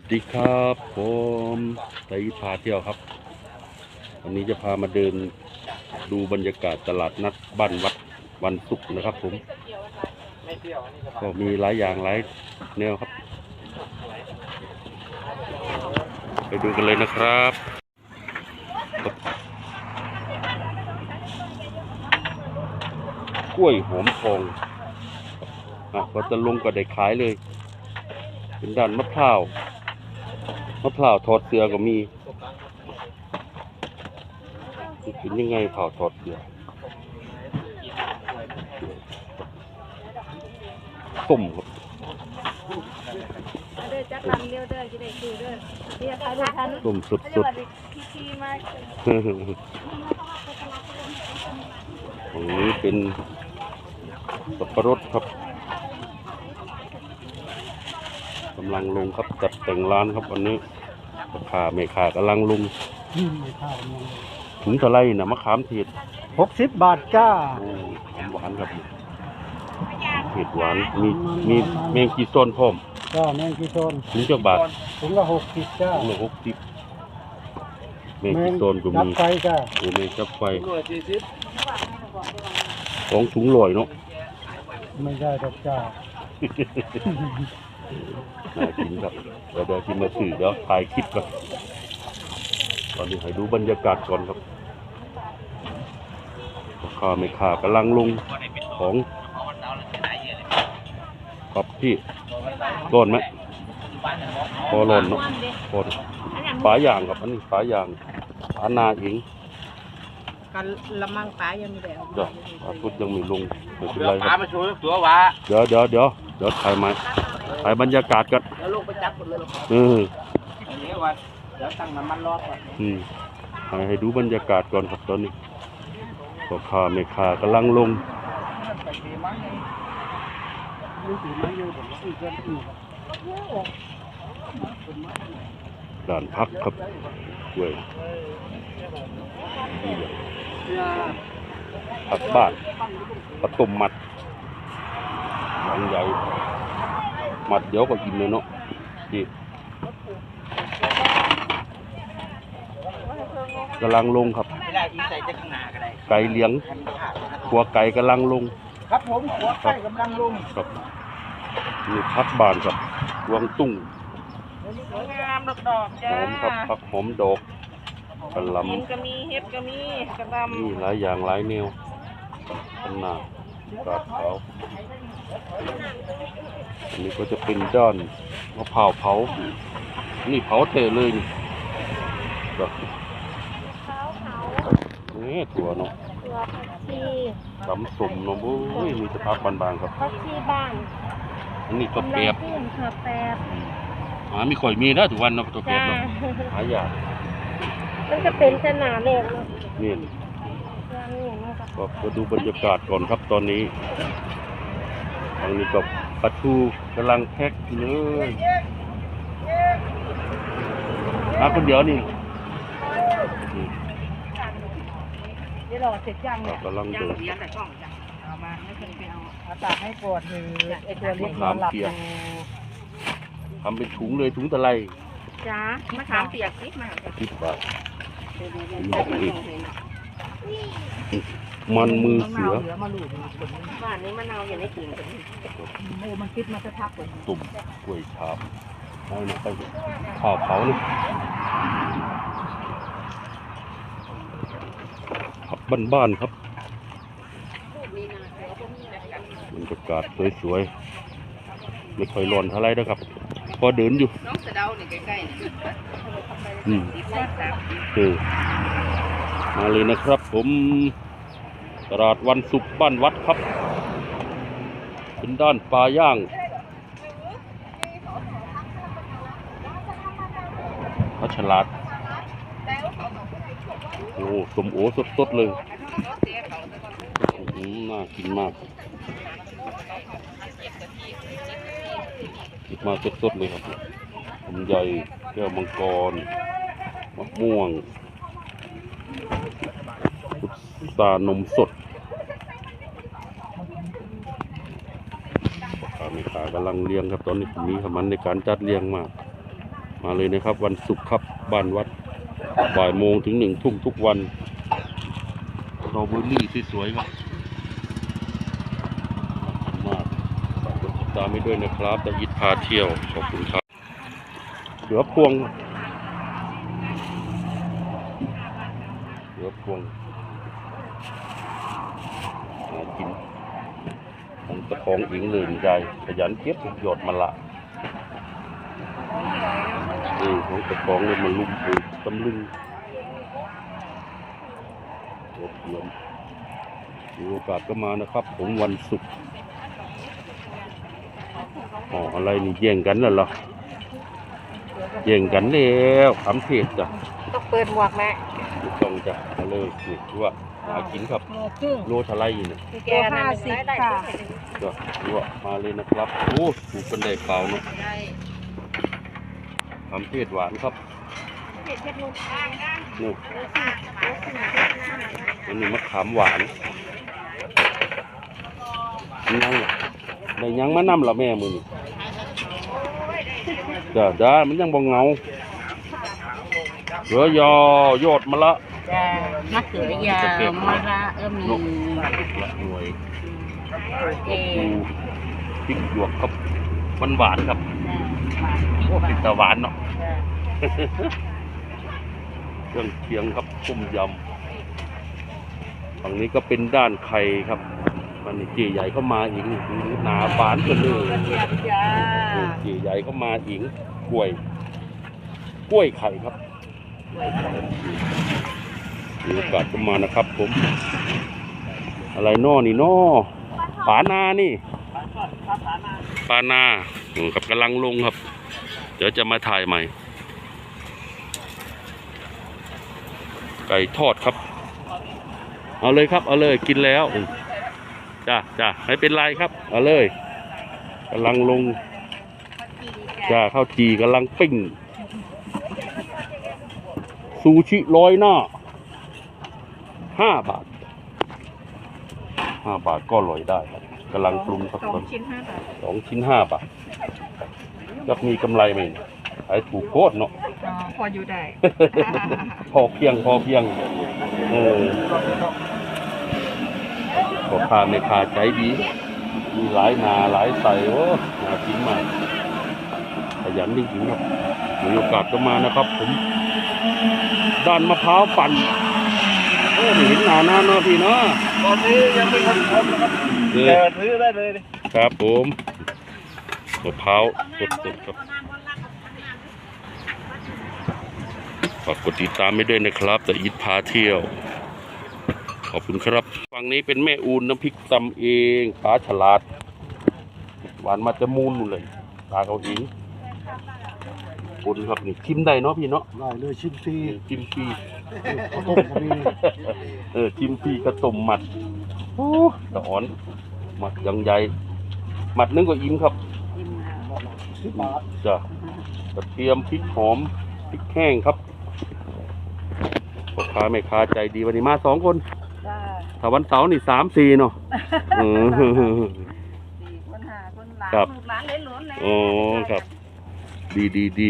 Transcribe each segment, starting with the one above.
สวัสดีครับผมไตพาเที่ยวครับ วันนี้จะพามาเดินดูบรรยากาศตลาดนัดบ้านวัดวันศุกร์นะครับผม ก็มีหลายอย่างหลายแนวครับ ไปดูกันเลยนะครับ กล้วยหอมทองอะพอจะลงก็ได้ขายเลย เป็นด้านมะพร้าว มะพร้าวทอดเสือก็มีเป็นยังไงเผาวทอดเสือต้มครับเด้อจักลำเดียวเด้อจะได้คือเด้อเรียกเขาดูทันต้มสดเขาสจะดว่าพี่ชีมาของนี้เป็นสับปะรดครับกำลังลงครับจัดแต่งร้านครับวันนี้ราคาไม่ขากำลังลงถุงเท่าไรนะมะขามเทศหกสิบบาทจ้าโอ้หวานครับเผ็ดหวานมีมีแมงกีส้นพร้อมก็แมงกีโซนถุงเจ้าบาทถุงละหกสิบจ้าถุงละหกสิบแมงกีส้นก็ดัมีบไฟจ้าโอ้แมงจับไฟสองถุงลอยเนาะไม่ได้ดอกจ้า น่ากินครับเดี๋ยวเดี๋ยวที่มาสื่อเดี๋ยวถ่ายคลิปก่อนตอนนี้ให้ดูบรรยากาศก่อนครับราคาไม่ขากำลังลงของครับพี่ร้อนไหมพอร้อนเนาะพอฝาอย่างครับอันนี้ฝาอย่างฝานาเองกันละมังปลายังไม่ได้เอาจ้ะฝาพุดยังไม่ลงไม่เป็นเดี๋ไรยวคป๋ารับมาโชว์ตัววะเดี๋ยวเดี๋ยวเดี๋ยวเดี๋ยวถ่ายมา ถ่ายบรรยากาศกันแล้วลูกไปจับหมดเลยหรืออเดี๋ยววันเดี๋ยวตั้งน้ำมันรอก่อนอืมให้ให้ดูบรรยากาศก่อนครับตอนนี้พ่อค้าแม่ค้ากำลังลงด่านพักครับเว้ยผักบ้านปลาต้มมัดหลังใหญ่ มัดเดี๋ยวก็กินเลยเนาะนี่กำลังลงครับไม่ได้ที่ใส่จะข้างหน้าก็ได้ไก่เลี้ยงขัวไก่กำลังลง ครับผมหัวไก่กำลังลงครับนี่พักบานครับรวงตุ้งงามดอกดอกหจ้าอมครับพักหอมดอกกระหลเห็นก็มีเห็ดก็มีกระลำนี่หลายอย่างหลายแนวขนาดกาดขาว อันนี้ก็จะเป็นด้านมะพร้าวเผา นี่เผาเตะเลยนี่ครับนี่ถั่วเนาะตัวผักชีตำสมเนาะโอ้ยมีสภาพบางๆครับผักชีบ้านอันนี้ก็กำแปลังบขึ้นค่ะแปบหาไม่ค่อยมีนะทุกวันเนาะตัวแปจ้าบเนาะหายากมันจะเป็นสนามเลยเนาะนี่ย่างนี่นะคะก็มาดูบรรยากาศก่อนครับตอนนี้ทางนี้ก็ปลาทูกำลังแพ็คอยู่เลยมาคนเดียวนี่นี่เดี๋ยวเราเสร็จย่างก็เนี่ยกำลังเดินเอามาให้เพิ่นไปเอาอาตากให้ปวดคือไอตัวเล็กนอนหลับอยู่ทำเป็นถุงเลยถุงตะไลจ้ามะขามเปียกสิมาสิบบาท มันมือเสือเหลือมาลูกบ้านนี้มะนาวอย่างนี้กินกันโอ้มันคิดมาสักพักเลยตุ่มกล้วยฉาบเอาเนี่ยไปข้าวเผานี่ครับบ้านๆครับบรรยากาศสวยๆไม่ค่อยร้อนเท่าไรนะครับ พอเดินอยู่น้องสะเดาเนี่ยใกล้ๆเนี่ยอืมสิบห้าสามสิบเออ มาเลยนะครับผมตลาดวันศุกร์บ้านวัดครับ เป็นด้านปลาย่างพระฉลาด โอ้สมโอสดๆเลยน่ากินมากคิดมาสดๆเลยครับผมใหญ่แก้วมังกรมะม่วง พุทรานมสดขาไม่ขากำลังเลี้ยงครับ ตอนนี้ผมมีขมันในการจัดเลี้ยงมาก มาเลยนะครับ วันศุกร์ครับบ้านวัดบ่ายโมงถึงหนึ่งทุ่มทุกวันสตรอเบอรี่สวยๆครับมากฝากกดติดตามให้ด้วยนะครับตะยิดพาเที่ยว ขอบคุณครับเหลือพวงเหลือพวงหากินของ ตะของอิงเลยใจ ขยันเก็บหยอดมาละนี่ของตะกองเลยมันลุ่มปุยตำลึงโอ้เยี่ยมมีโอกาสก็มานะครับ ผมวันศุกร์อ๋ออะไรนี่แย่งกันแล้วเหรอแย่งกันแล้วขำเทศจ้ะต้องเปิดหมวกแม่ถูกต้องจ้ะมาเลยนี่คือว่า หากินครับ โลครึ่งโลทะไลเนี่ยแกห้าสิบค่ะ ก็คือว่ามาเลยนะครับ โอ้ถูกกันได้เปล่าเนาะขำเทศหวานครับนี่อันนี้มะขามหวานยังในยังมานำละแม่มือนี่จ้าจ้ามันยังบ่เงาเหลือยอยอดมาละ จ้า มะเขือยาวมะระเออมีลูกละหน่วยเอดูพริกหยวกครับมันหวานครับโอ้ติดตาหวานเนาะเครื่องเคียงครับต้มยำฝั่งนี้ก็เป็นด้านไข่ครับมันนี่เจีใหญ่เข้ามาอีกนี่หนาบานกันเลยจ้าเจีใหญ่เข้ามาอีกกล้วย กล้วยไข่ครับ มีโอกาสก็มานะครับ ผม อะไรนอนี่นอปานานี่ปานาอืมครับกำลังลงครับ เดี๋ยวจะมาถ่ายใหม่ ไก่ทอดครับ เอาเลยครับ เอาเลยกินแล้วจ้าจ้าไม่เป็นไรครับ เอาเลยกำลังลงจ้าข้าวจีกำลังปิ้งซูชิร้อยหน้า ห้าบาทห้าบาทก็อร่อยได้ครับกำลังปรุงครับสองชิ้นห้าบาทสองชิ้นห้าบาทจะมีกำไรไหมขายถูกโคตรเนาะ อ๋อพออยู่ได้ พอเพียงพอเพียง เออพอพาไม่พาใจดี มีหลายนาหลายใส่โอ้นากินมากขยันจริงๆครับมีโอกาสก็มานะครับ ผมด้านมะพร้าวปั่น โอ้ไม่เห็นหนาหน้าเนาะพี่เนาะตอนนี้ยังไม่ทันพร้อมนะครับเอแต่อซื้อได้เลยครับผมมะพร้าวสดๆครับฝากกดติดตามไม่ด้วยนะครับแต่ยิดพาเที่ยว ขอบคุณครับ ฝั่งนี้เป็นแม่อูนน้ำพริกตำเองปลาฉลาด หวานมาจะมูนนู่นเลยปลาเขาเองคนครับนี่ชิมได้เนาะพี่เนาะได้เลยชิ้นฟรีชิมฟรีข้าวต้มก็มี เออชิมฟรีกระต้มหมัดโอ้ตะอ่อนหมัดยังใหญ่หมัดนึงก็อิ่มครับสิบบาทจ้ะกระเทียมพริกหอมพริกแห้งครับพ่อค้าแม่ค้าใจดีวันนี้มาสองคนจ้าถ้าวันเสาร์นี่สามสี่เนาะอืมสี่คนหาคนหลานครับลูกหลานเลยหล้นเลยอ๋อครับ ดีดีดี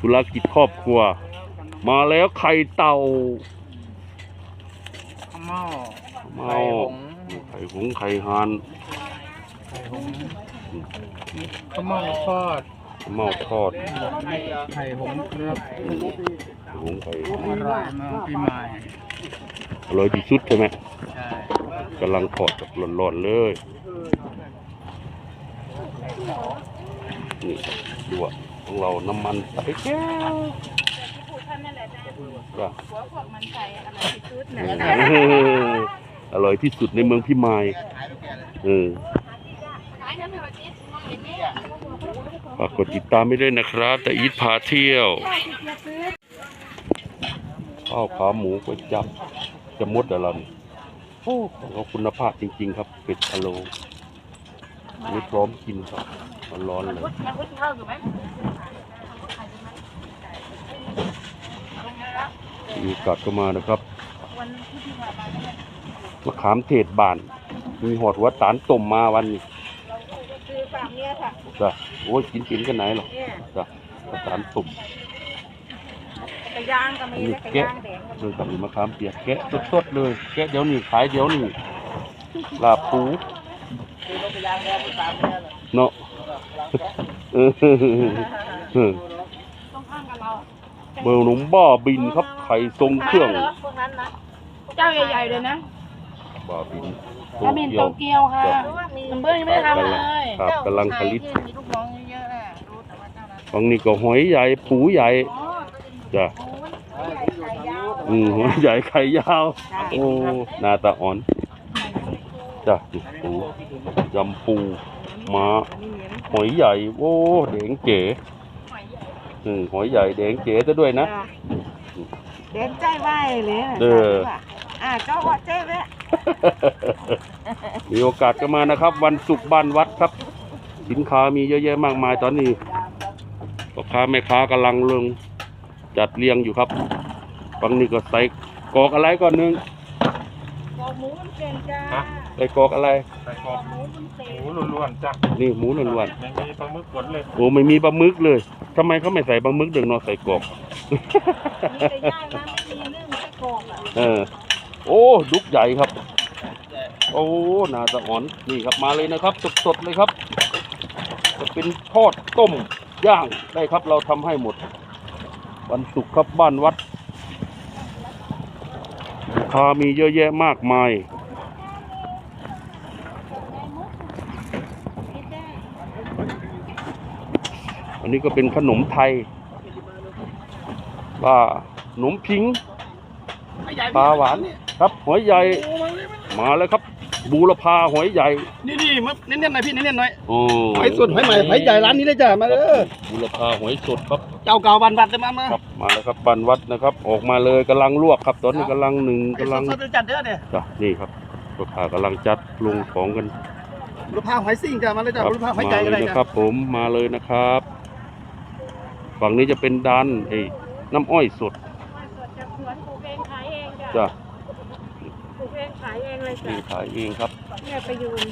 ธุรกิจครอบครัว มาแล้วไข่เต่าข้าวหม้อเมาไข่หงส์ไข่หานข้าวหม้อทอดเมาทอดไข่หงส์ครับหงส์ไข่หานอร่อยมากพี่ใหม่อร่อยที่สุดใช่ไหมใช่กำลังทอดแบบร้อนๆเลยนี่ดูอะของเราน้ำมันใส่แก้วผู้ท่าน นั่นแหละจ้าจ้ะหัวพวกมันใส่อะไรที่สุดเอเนี่ยออร่อยที่สุดในเมืองพิมายเออฝากกดติดตามไม่ด้วยนะครับ แต่อีทพาเที่ยวข้าวขาหมูก๋วยจับจะมดอะไรนี่โอ้ของเขาคุณภาพจริง ๆ ครับเป็ดพะโล้นี่พร้อมกินครับร้อนๆเลยมีโอ กาสก็มานะครับมะขามเทศบาน มีหอดหัวตาลต้มมาวันนี้คือฝากเนี่ยค่ะจ้ะโอ้ยกินกินกันไหนหรอกเนี่ยจ้ะประสานสุ่มกระย่างก็มีและกระย่างแดงก็มีเรื่องกับมะขามเปียกแกะสดๆเลย แกะเดี๋ยวนี้ขายเดี๋ยวนี้ลาบปูเนาะเออ ต้องข้างกับเรา เบอร์หนุ่มบ้าบินครับไข่ทรงเครื่องเหรอพวกนั้นนะเจ้าใหญ่ๆเลยนะบ้าบินโตบะหมี่โตเกียวเกียวค่ะจ้ะน้ำเบิ้ลยังไม่ได้ทำเลยครับกำลังผลิตมีลูกน้องเยอะๆน่ะรู้แต่ว่าเจ้านั้นบางนี่ก็หอยใหญ่ปูใหญ่อ๋อจ้ะอืมหอยใหญ่ไข่ยาวโอ้หนาตาอ่อนจ้ะปูยำปูม้าหอยใหญ่โอ้แดงเก๋ อืมหอยใหญ่แดงเก๋ซะด้วยนะเด่นใจไหวเลยเออ อ่าเจ้าว่าเจ๊เว้ยมีโอกาสก็มานะครับ วันศุกร์บ้านวัดครับ สินค้ามีเยอะแยะมากมายตอนนี้พ่อค้าแม่ค้ากำลังลงจัดเรียงอยู่ครับฝั่งนี้ก็ใส่กอกอะไรก่อนหนึงกอกหมูมันเป็นจ้า ใส่กอกอะไร ใส่กรอบหมูมันเป็นหมูล้วนๆจ้ะนี่หมูล้วนไม่มีปลาหมึกกดเลยๆโอ้ไม่มีปลาหมึกเลยทำไมเขาไม่ใส่ปลาหมึกเดึงเนาะใส่กอกมีแต่ย่างนะไม่มีนึ่งไม่กรอบอะเออ โอ้ดุกใหญ่ครับ โอ้นาสะอ่อนนี่ครับมาเลยนะครับ สดๆเลยครับ จะเป็นทอดต้มย่างได้ครับ เราทำให้หมด วันศุกร์ครับบ้านวัดลูกค้ามีเยอะแยะมากมาย อันนี้ก็เป็นขนมไทยปลาขนมพิงปลาหวานครับหอยใหญ่มาแล้วครับ บูรพาหอยใหญ่ นี่นี่มาเน้นๆหน่อยพี่เน้นๆหน่อยโอ้หอยสดหอยใหม่หอยใหญ่ร้านนี้เลยจ้ะมาเด้อบูรพาหอยสดครับเจ้าเก่าบันบัดเลยมามาครับมาแล้วครับบันวัดนะครับ ออกมาเลยกำลังลวกครับตอนนี้กำลังหนึ่งไอ้กำลังสดๆเลยจัดเด้อเนี่ยจ้ะนี่ครับลูกค้ากำลังจัดลงของกันบุรพาหอยซิ่งจ้ะมาเลยจ้ะครับบุรพาหอยมาใหญ่เลอะไรยนะจ้ะครับ ผมมาเลยนะครับ ฝั่งนี้จะเป็นดันเอ้ยน้ำอ้อยสดมาสดจากสวนปลูกเองขายเองจ้ะจ้ะปลูกเองขายเองเลยจ้ะนี่ขายเองครับเนี่ยไปยืน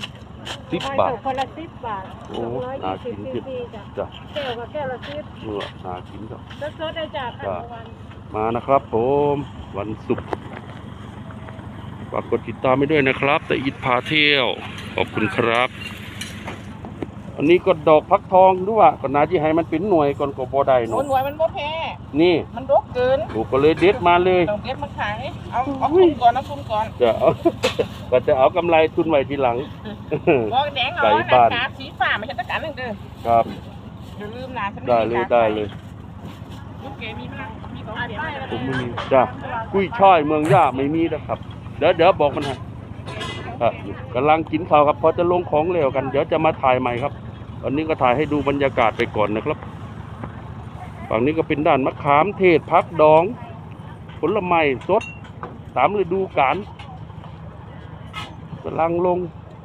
สิบให้บาทตกคนละสิบบาทโอ้สองร้อยน่ายี่กิสิบนซีขึ้นซีจ้ะจ้ะ แก้วกับแก้วละสิบเนื้อน่ากินครับ สดๆได้จากกันจ้ะวัน มานะครับผมวันศุกร์ฝากกดติดตามไปด้วยนะครับ แต่อิดพาเที่ยว ขอบคุณครับอั นนี้ก็ดอกพักทองด้วยว่าก็นาที่ให้มันเป็นหน่วยก่อนก็บ่ได้หเนาะน่วยมันบ่แพ้นี่มันรกเกินถูกก็เลยเด็ดมาเลยต้องเก็บมาขายเอาเอาคุมก่อนเอาคุมก่อนจะเอา ก็จะเอากำไรทุนไว้ทีหลังบอกแดงเอาไก่หบ้าน้านตาสีฟ้าไม่ใช่ตะกันหนึ่งเด้อครับ อย่าลืมนะฉันได้เลยได้เลย ลูกเกมีพลังมีของเสียมาผมไม่มีจ้ากุ้ยช่ายเมืองย่าไม่มีนะครับ เดี๋ยวเดี๋ยวบอกมันให้ครับกำลังกินข้าวครับพอจะลงของเร็วกัน เดี๋ยวจะมาถ่ายใหม่ครับ วันนี้ก็ถ่ายให้ดูบรรยากาศไปก่อนนะครับ ฝั่งนี้ก็เป็นด้านมะขามเทศพักดอง ผลไม้สดตามฤดูกาลกำลังลง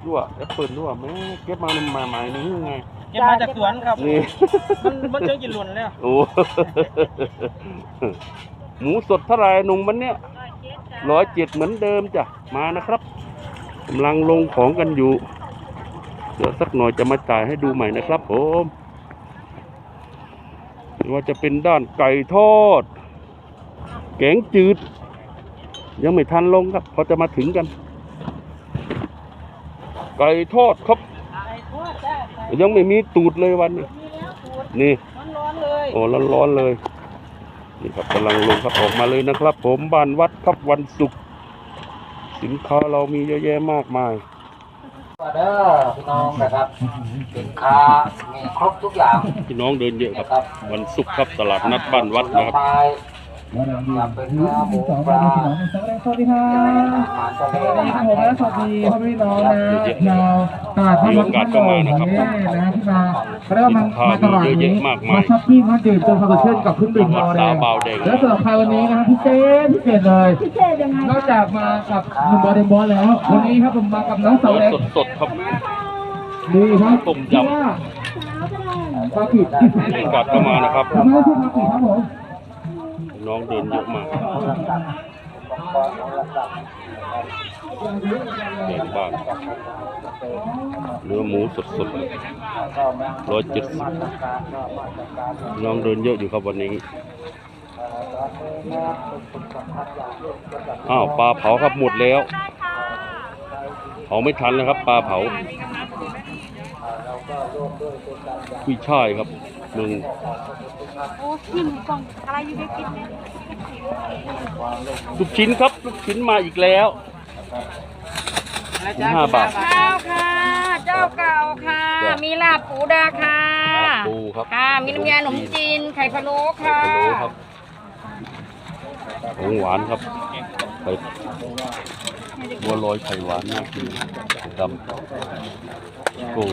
ด้วยแอปเปิลด้วยแม่เก็บมาใหม่ๆนี่ไงเก็บมาจากสวนครับนี่มันมันเจอกินหล่นแล้วโอ้หมูสดเท่าไหรหนุ่มวันเนี้ยร้อยเจ็ดจ้ะร้อยเจ็ดเหมือนเดิมจ้ะมานะครับกำลังลงของกันอยู่ เดี๋ยวสักหน่อยจะมาจ่ายให้ดูใหม่นะครับผมไม่ว่าจะเป็นด้านไก่ทอด แกงจืด ยังไม่ทันลงครับพอจะมาถึงกัน ไก่ทอดครับไอ้ทอดจ้ะยังไม่มีตูดเลยวันนี้มีแล้วสูตรนี่ร้อนๆเลยโอ้ร้อนๆเลยนี่ครับกำลังลงครับออกมาเลยนะครับ ผมบ้านวัดครับวันศุกร์สินค้าเรามีเยอะแยะมากมาย เด้อพี่น้องนะครับสินค้ามีครบทุกอย่างพี่น้องเดินเยอะครับนะครับวันศุกร์ครับตลาดนัดบ้านวัดนะครับผลไม้อยากเป็นเนื้อหมูปลาสวัสดีครับอาหารทะสวัสดีครับผมและสวัสดีพ่อพี่น้องนะชาวตลาดมีโอกาสก็มานะครับนี่นะที่มาเรียกว่ามามาตลาดนี้มาช้อปปิ้งมาดื่มจนความสดชื่นกับเครื่องดื่มวัดเบาแดงแดงแล้วสำหรับใครวันนี้นะครับพิเศษพิเศษเลยนอกจากมากับหนุ่มบอลเดนบอลแล้ว วันนี้ครับผมมากับน้องเสาเนื้อเล็กสดๆครับนี่ครับต้มยำปลาผิดมีโอกาสก็มานะครับทำไมชื่อปลาผิดครับผม น้องเดินเยอะมากของระดับแกงบ้านเนื้อหมูสดๆร้อยเจ็ดสิบน้องเดินเยอะอยู่ครับวันนี้อ้าวปลาเผาครับหมดแล้วเผาไม่ทันแล้วครับ ปลาเผากุ้ยช่ายครับมึง โอ้กินกล่องอะไรอยู่ในกินเนี่ยลูกชิ้นครับ ลูกชิ้นมาอีกแล้วห้าบาท ข้าวค่ะ เจ้าเก่าค่ะ จ้ะ มีลาบปูดาค่ะลาบปูครับค่ะ มีน้ำยาขนมจีน ไข่พะโล้ค่ะ ไข่พะโล้ครับของหวานครับไข่ บัวลอยไข่หวานน่ากินดำโอ้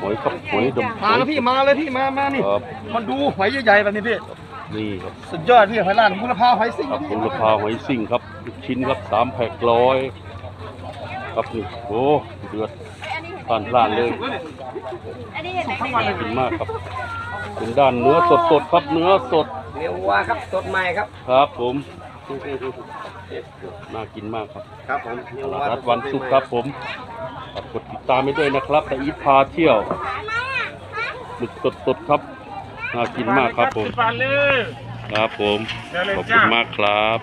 หอยครับหอยดำมาแล้วพี่มาเลยพี่มามานี่ครับมันดูหอยใหญ่ๆแบบนี้พี่นี่ครับสุดยอดพี่หอยลานบุรพาหอยซิ่งครับคุณพาหอยซิ่งครับลูกชิ้นครับสามแผกร้อยครับนี่โอ้เดือดผ่านพลานเลยอันนี้เห็นไหมน่ากินมากครับเป็นด้านเนื้อสดๆครับเนื้อสด เนื้อวัวครับสดใหม่ครับ ครับผม น่ากินมากครับครับผมตลาดนัดวันศุกร์ครับผมฝากกดติดตามไปด้วยนะครับแต่อีทพาเที่ยวหมึกสดๆครับ น่ากินมากครับผมฟันเลยครับผมเดี๋ยวเลยขอบจ้าคุณมากครับ